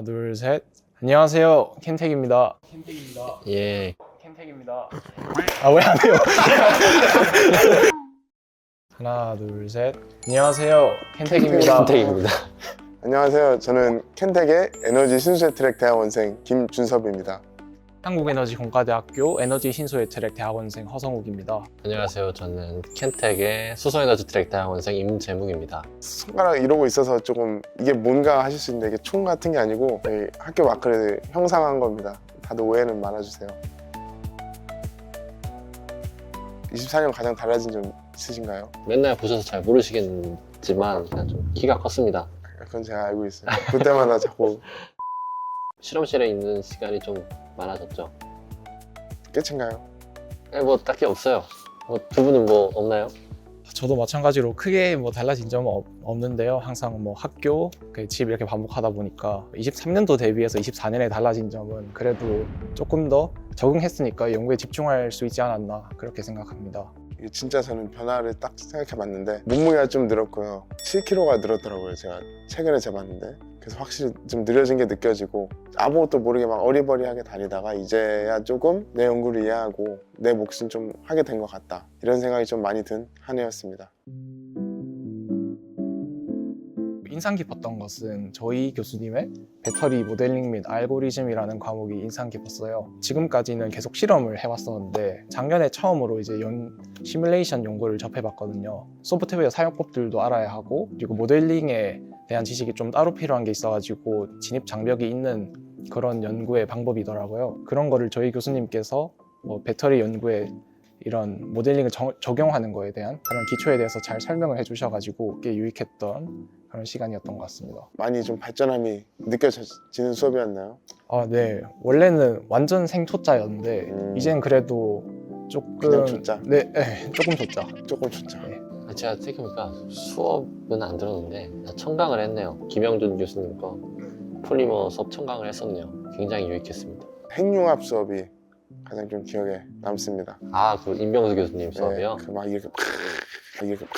하나, 둘, 셋. 안녕하세요. 켄택입니다. 켄택입니다. 예. 켄택입니다. 아, 왜 안 해요? 하나, 둘, 셋. 안녕하세요. 켄택입니다. 선택입니다. 안녕하세요. 저는 켄텍의 에너지 신수의 트랙 대학원생 김준섭입니다. 한국에너지공과대학교 에너지 신소의 트랙 대학원생 허성욱입니다. 안녕하세요. 저는 켄텍의 수소에너지 트랙 대학원생 임재묵입니다. 손가락 이러고 있어서 조금 이게 뭔가 하실 수 있는데 이게 총 같은 게 아니고 저희 학교 마크를 형상한 겁니다. 다들 오해는 말아주세요. 24년 가장 달라진 점 있으신가요? 맨날 보셔서 잘 모르시겠지만 그냥 좀 키가 컸습니다. 그건 제가 알고 있어요. 그때마다 자꾸 실험실에 있는 시간이 좀 많아졌죠. 끝인가요? 네, 뭐 딱히 없어요. 뭐 두 분은 뭐 없나요? 저도 마찬가지로 크게 뭐 달라진 점은 없- 없는데요. 항상 뭐 학교, 그집 이렇게 반복하다 보니까 23년도 대비해서 24년에 달라진 점은 그래도 조금 더 적응했으니까 연구에 집중할 수 있지 않았나 그렇게 생각합니다. 이게 진짜 저는 변화를 딱 생각해 봤는데 몸무게가 좀 늘었고요. 7kg가 늘었더라고요. 제가 최근에 재봤는데 그래서 확실히 좀 느려진 게 느껴지고 아무것도 모르게 막 어리버리하게 다니다가 이제야 조금 내 연구를 이해하고 내 몫은 좀 하게 된 것 같다 이런 생각이 좀 많이 든 한 해였습니다. 인상 깊었던 것은 저희 교수님의 배터리 모델링 및 알고리즘이라는 과목이 인상 깊었어요. 지금까지는 계속 실험을 해왔었는데 작년에 처음으로 이제 연 시뮬레이션 연구를 접해봤거든요. 소프트웨어 사용법들도 알아야 하고 그리고 모델링에 대한 지식이 좀 따로 필요한 게 있어가지고 진입 장벽이 있는 그런 연구의 방법이더라고요. 그런 거를 저희 교수님께서 뭐 배터리 연구에 이런 모델링을 정- 적용하는 거에 대한 그런 기초에 대해서 잘 설명을 해주셔가지고 꽤 유익했던 그런 시간이었던 것 같습니다. 많이 좀 발전함이 느껴지는 수업이었나요? 아, 네. 원래는 완전 생초짜였는데 음. 이젠 그래도 조금 그냥 초짜? 네, 네, 조금 초짜. 조금 좋죠. 제가 생각해보니까 수업은 안 들었는데 청강을 했네요. 김영준 교수님 거 폴리머 수업 청강을 했었네요. 굉장히 유익했습니다. 핵융합 수업이 가장 좀 기억에 남습니다. 아, 그 임병수 교수님 수업이요? 그 막 이렇게 막 이렇게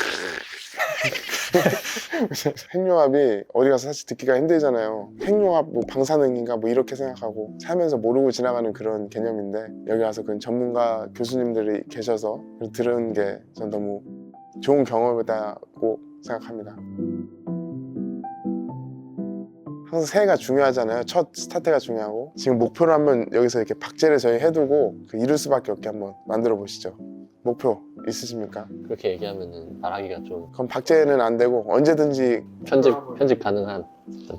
핵융합이 어디 가서 사실 듣기가 힘들잖아요. 핵융합 뭐 방사능인가 뭐 이렇게 생각하고 살면서 모르고 지나가는 그런 개념인데 여기 와서 그 전문가 교수님들이 계셔서 들은 게 전 너무 좋은 경험이다고 생각합니다. 항상 새해가 중요하잖아요. 첫 스타트가 중요하고 지금 목표를 한번 여기서 이렇게 박제를 저희 해두고 그 이룰 수밖에 없게 한번 만들어 보시죠. 목표 있으십니까? 그렇게 얘기하면 말하기가 좀 그럼 박제는 안 되고 언제든지 편집 편집 가능한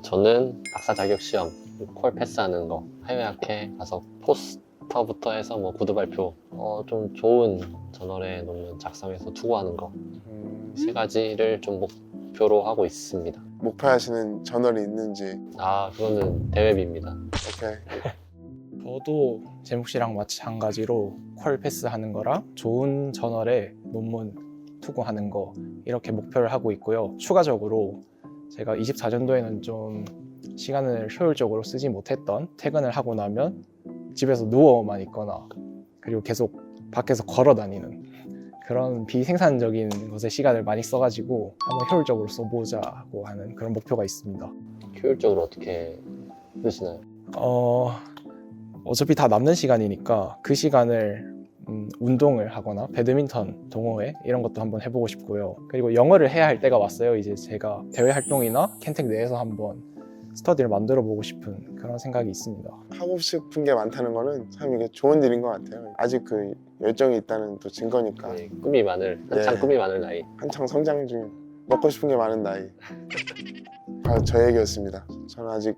저는 박사 자격 시험 콜 패스하는 거 해외 학회 가서 포스터부터 해서 뭐 구두 발표 어, 좀 좋은 저널에 논문 작성해서 투고하는 거세 음, 가지를 좀 목 표로 하고 있습니다. 목표하시는 저널이 있는지 아 그거는 대회비입니다. 오케이 저도 제목 씨랑 마찬가지로 콜 패스하는 거랑 좋은 저널에 논문 투고하는 거 이렇게 목표를 하고 있고요. 추가적으로 제가 24년도에는 좀 시간을 효율적으로 쓰지 못했던 퇴근을 하고 나면 집에서 누워만 있거나 그리고 계속 밖에서 걸어 다니는 그런 비생산적인 것에 시간을 많이 써가지고 한번 효율적으로 써보자고 하는 그런 목표가 있습니다. 효율적으로 어떻게 쓰시나요? 어, 어차피 다 남는 시간이니까 그 시간을 음, 운동을 하거나 배드민턴, 동호회 이런 것도 한번 해보고 싶고요. 그리고 영어를 해야 할 때가 왔어요. 이제 제가 대외 활동이나 켄텍 내에서 한번 스터디를 만들어 보고 싶은 그런 생각이 있습니다. 하고 싶은 게 많다는 거는 참 이게 좋은 일인 것 같아요. 아직 그 열정이 있다는 또 증거니까 네, 꿈이 많을 한창 네. 꿈이 많을 나이. 한창 성장 중 먹고 싶은 게 많은 나이 바로 저 얘기였습니다. 저는 아직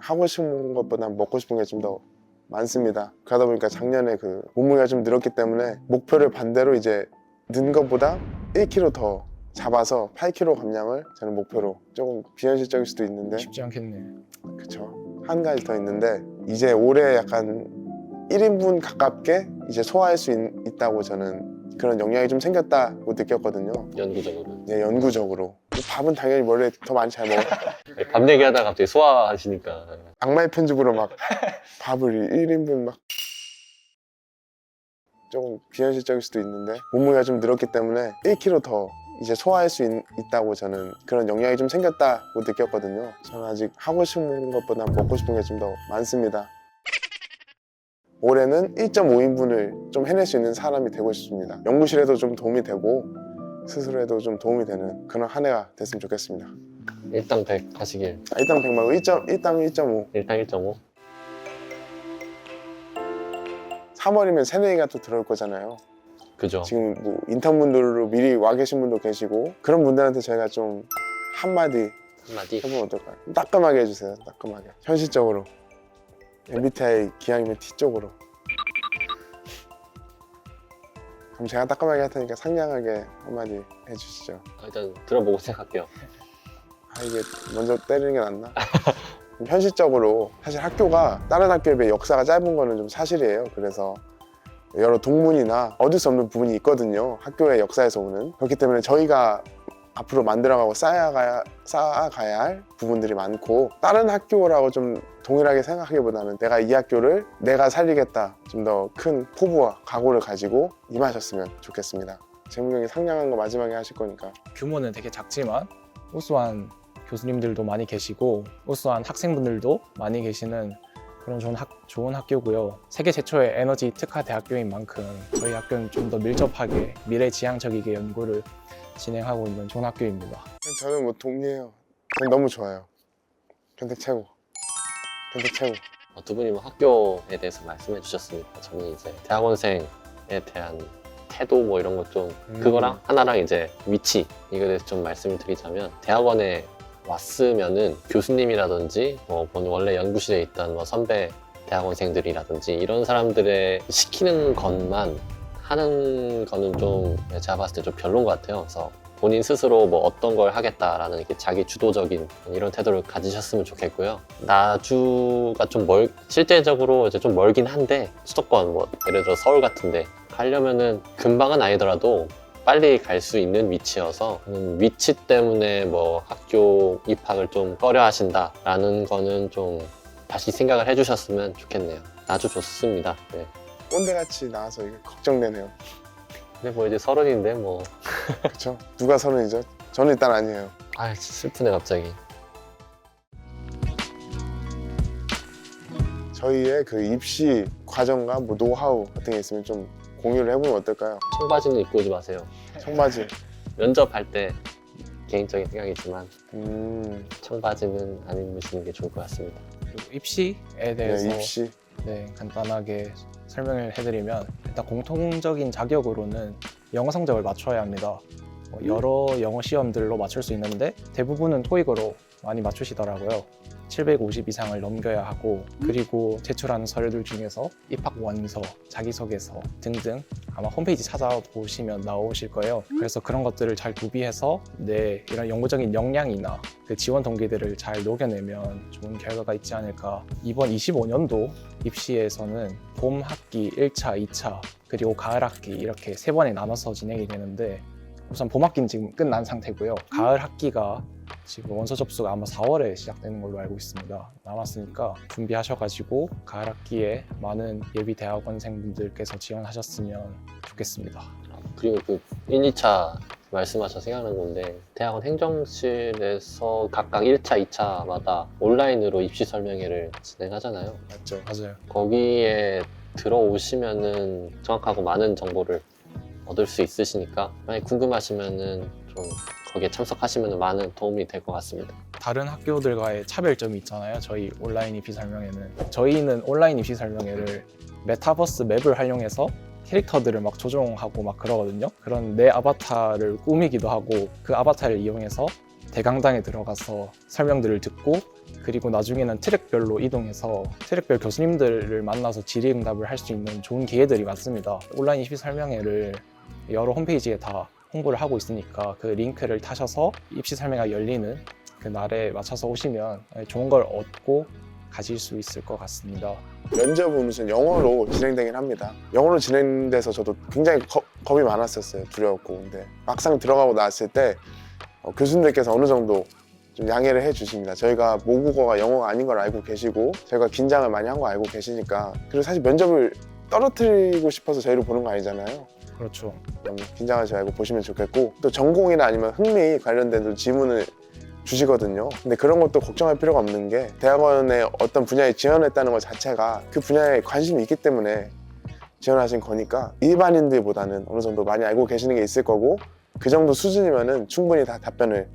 하고 싶은 것보다 먹고 싶은 게 좀 더 많습니다. 그러다 보니까 작년에 그 몸무게가 좀 늘었기 때문에 목표를 반대로 이제 는 것보다 1kg 더 잡아서 8kg 감량을 저는 목표로 조금 비현실적일 수도 있는데. 쉽지 않겠네. 그쵸. 한 가지 더 있는데 이제 올해 약간 1인분 가깝게 이제 소화할 수 있, 다고 저는 그런 영향이 좀 생겼다고 느꼈거든요. 연구적으로. 예, 연구적으로. 밥은 당연히 원래 더 많이 잘 먹어 밤 얘기하다가 갑자기 소화하시니까. 악마의 편집으로 막 밥을 1인분 막 조금 비현실적일 수도 있는데 몸무게가 좀 늘었기 때문에 1kg 더 이제 소화할 수 있, 있다고 저는 그런 영향이 좀 생겼다고 느꼈거든요. 저는 아직 하고 싶은 것보다 먹고 싶은 게 좀 더 많습니다. 올해는 1.5인분을 좀 해낼 수 있는 사람이 되고 싶습니다. 연구실에도 좀 도움이 되고 스스로에도 좀 도움이 되는 그런 한 해가 됐으면 좋겠습니다. 일당 100 하시길. 아, 1당 100 말고 1당 1.5 일당 1.5. 3월이면 새내기가 또 들어올 거잖아요. 그죠. 지금 뭐 인턴분들로 미리 와 계신 분도 계시고 그런 분들한테 저희가 좀 한마디 한마디. 해보면 어떨까요? 따끔하게 해주세요. 따끔하게. 현실적으로. MBTI 기왕이면 T 쪽으로. 그럼 제가 따끔하게 할 테니까 상냥하게 한마디 해주시죠. 아, 일단 들어보고 생각할게요. 아 이게 먼저 때리는 게 낫나? 좀 현실적으로 사실 학교가 다른 학교에 비해 역사가 짧은 거는 좀 사실이에요. 그래서 여러 동문이나 얻을 수 없는 부분이 있거든요. 학교의 역사에서 오는 그렇기 때문에 저희가 앞으로 만들어가고 쌓아가야 쌓아가야 할 부분들이 많고 다른 학교라고 좀 동일하게 생각하기보다는 내가 이 학교를 내가 살리겠다 좀 더 큰 포부와 각오를 가지고 임하셨으면 좋겠습니다. 재무경이 상냥한 거 마지막에 하실 거니까 규모는 되게 작지만 우수한 교수님들도 많이 계시고 우수한 학생분들도 많이 계시는 그런 좋은, 학, 좋은 학교고요. 세계 최초의 에너지 특화 대학교인 만큼 저희 학교는 좀 더 밀접하게 미래지향적이게 연구를 진행하고 있는 좋은 학교입니다. 저는 뭐 동의해요. 저는 너무 좋아요. 편택 최고. 편택 최고. 어, 두 분이 뭐 학교에 대해서 말씀해 주셨으니까 저는 이제 대학원생에 대한 태도 뭐 이런 것좀 음. 그거랑 하나랑 이제 위치 이거에 대해서 좀 말씀을 드리자면 대학원에 왔으면은 교수님이라든지 뭐 원래 연구실에 있던 뭐 선배 대학원생들이라든지 이런 사람들의 시키는 것만 하는 거는 좀 제가 봤을 때 좀 별론 것 같아요. 그래서 본인 스스로 뭐 어떤 걸 하겠다라는 이렇게 자기 주도적인 이런 태도를 가지셨으면 좋겠고요. 나주가 좀 멀, 실제적으로 이제 좀 멀긴 한데 수도권 뭐 예를 들어 서울 같은데 가려면은 금방은 아니더라도 빨리 갈 수 있는 위치여서 음, 위치 때문에 뭐 학교 입학을 좀 꺼려 하신다라는 거는 좀 다시 생각을 해주셨으면 좋겠네요. 아주 좋습니다. 네. 꼰대같이 나와서 이게 걱정되네요. 근데 뭐 이제 서른인데 뭐 그렇죠? 누가 서른이죠? 저는 일단 아니에요. 아 슬프네 갑자기. 저희의 그 입시 과정과 뭐 노하우 같은 게 있으면 좀 공유를 해보면 어떨까요? 청바지는 입고 오지 마세요. 청바지. 면접할 때 개인적인 생각이지만 음, 청바지는 안 입으시는 게 좋을 것 같습니다. 그리고 입시에 네, 대해서 입시. 네, 간단하게 설명을 해드리면 일단 공통적인 자격으로는 영어 성적을 맞춰야 합니다. 뭐 여러 영어 시험들로 맞출 수 있는데 대부분은 토익으로 많이 맞추시더라고요. 750 이상을 넘겨야 하고 그리고 제출하는 서류들 중에서 입학 원서, 자기소개서 등등 아마 홈페이지 찾아보시면 나오실 거예요. 그래서 그런 것들을 잘 구비해서 내 이런 연구적인 역량이나 그 지원 동기들을 잘 녹여내면 좋은 결과가 있지 않을까. 이번 25년도 입시에서는 봄 학기 1차, 2차 그리고 가을 학기 이렇게 세 번에 나눠서 진행이 되는데 우선 봄 학기는 지금 끝난 상태고요. 가을 학기가 지금 원서 접수가 아마 4월에 시작되는 걸로 알고 있습니다. 남았으니까 준비하셔가지고 가을 학기에 많은 예비 대학원생분들께서 지원하셨으면 좋겠습니다. 그리고 그 1, 2차 말씀하셔서 생각난 건데 대학원 행정실에서 각각 1차, 2차마다 온라인으로 입시 설명회를 진행하잖아요. 맞죠? 맞아요. 거기에 들어오시면은 정확하고 많은 정보를 얻을 수 있으시니까 만약 궁금하시면은 좀 거기에 참석하시면 많은 도움이 될 것 같습니다. 다른 학교들과의 차별점이 있잖아요. 저희 온라인 입시 설명회는 저희는 온라인 입시 설명회를 메타버스 맵을 활용해서 캐릭터들을 막 조종하고 막 그러거든요. 그런 내 아바타를 꾸미기도 하고 그 아바타를 이용해서 대강당에 들어가서 설명들을 듣고 그리고 나중에는 트랙별로 이동해서 트랙별 교수님들을 만나서 질의응답을 할 수 있는 좋은 기회들이 많습니다. 온라인 입시 설명회를 여러 홈페이지에 다 홍보를 하고 있으니까 그 링크를 타셔서 입시 설명회가 열리는 그 날에 맞춰서 오시면 좋은 걸 얻고 가실 수 있을 것 같습니다. 면접은 우선 영어로 진행되긴 합니다. 영어로 진행돼서 저도 굉장히 겁- 겁이 많았었어요. 두려웠고. 근데 막상 들어가고 나왔을 때 어, 교수님들께서 어느 정도 좀 양해를 해 주십니다. 저희가 모국어가 영어가 아닌 걸 알고 계시고 저희가 긴장을 많이 한 거 알고 계시니까 그리고 사실 면접을 떨어뜨리고 싶어서 저희를 보는 거 아니잖아요. 그렇죠. 너무 긴장하지 말고 보시면 좋겠고 또 전공이나 아니면 흥미 관련된 또 지문을 주시거든요. 근데 그런 것도 걱정할 필요가 없는 게 대학원에 어떤 분야에 지원했다는 것 자체가 그 분야에 관심이 있기 때문에 지원하신 거니까 일반인들보다는 어느 정도 많이 알고 계시는 게 있을 거고 그 정도 수준이면은 충분히 다 답변을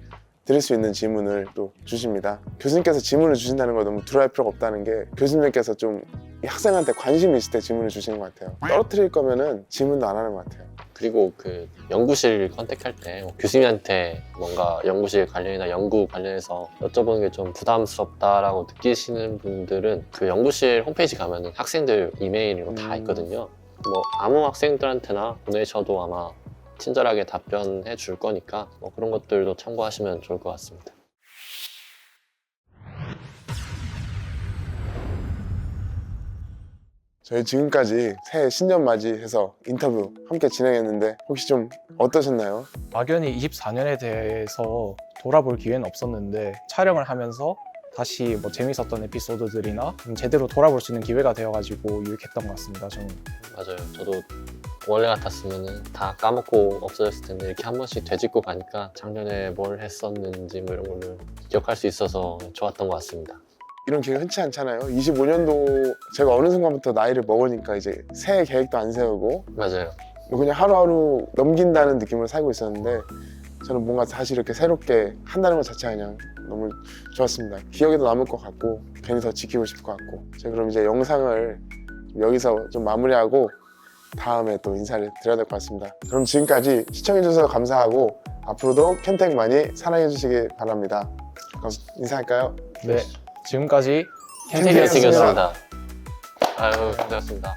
드릴 수 있는 질문을 또 주십니다. 교수님께서 질문을 주신다는 걸 너무 두려워할 필요가 없다는 게 교수님께서 좀이 학생한테 관심이 있을 때 질문을 주시는 것 같아요. 떨어뜨릴 거면은 질문도 안 하는 것 같아요. 그리고 그 연구실 컨택할 때 교수님한테 뭔가 연구실 관련이나 연구 관련해서 여쭤보는 게 좀 부담스럽다라고 느끼시는 분들은 그 연구실 홈페이지 가면은 학생들 이메일이 다 음. 있거든요. 뭐 아무 학생들한테나 보내셔도 아마 친절하게 답변해 줄 거니까 뭐 그런 것들도 참고하시면 좋을 것 같습니다. 저희 지금까지 새해 신년 맞이해서 인터뷰 함께 진행했는데 혹시 좀 어떠셨나요? 막연히 24년에 대해서 돌아볼 기회는 없었는데 촬영을 하면서 다시 뭐 재밌었던 에피소드들이나 좀 제대로 돌아볼 수 있는 기회가 되어가지고 유익했던 것 같습니다. 저는 맞아요. 저도 원래 같았으면 다 까먹고 없어졌을 텐데 이렇게 한 번씩 되짚고 가니까 작년에 뭘 했었는지 뭐 이런 거를 기억할 수 있어서 좋았던 것 같습니다. 이런 기회가 흔치 않잖아요. 25년도 제가 어느 순간부터 나이를 먹으니까 이제 새해 계획도 안 세우고 맞아요. 뭐 그냥 하루하루 넘긴다는 느낌으로 살고 있었는데 저는 뭔가 다시 이렇게 새롭게 한다는 것 자체가 그냥 너무 좋았습니다. 기억에도 남을 것 같고 괜히 더 지키고 싶을 것 같고 제가 그럼 이제 영상을 여기서 좀 마무리하고 다음에 또 인사를 드려야 될 것 같습니다. 그럼 지금까지 시청해주셔서 감사하고 앞으로도 캠텍 많이 사랑해주시기 바랍니다. 그럼 인사할까요? 네 지금까지. 캠텍이었습니다. 아유, 고생하셨습니다.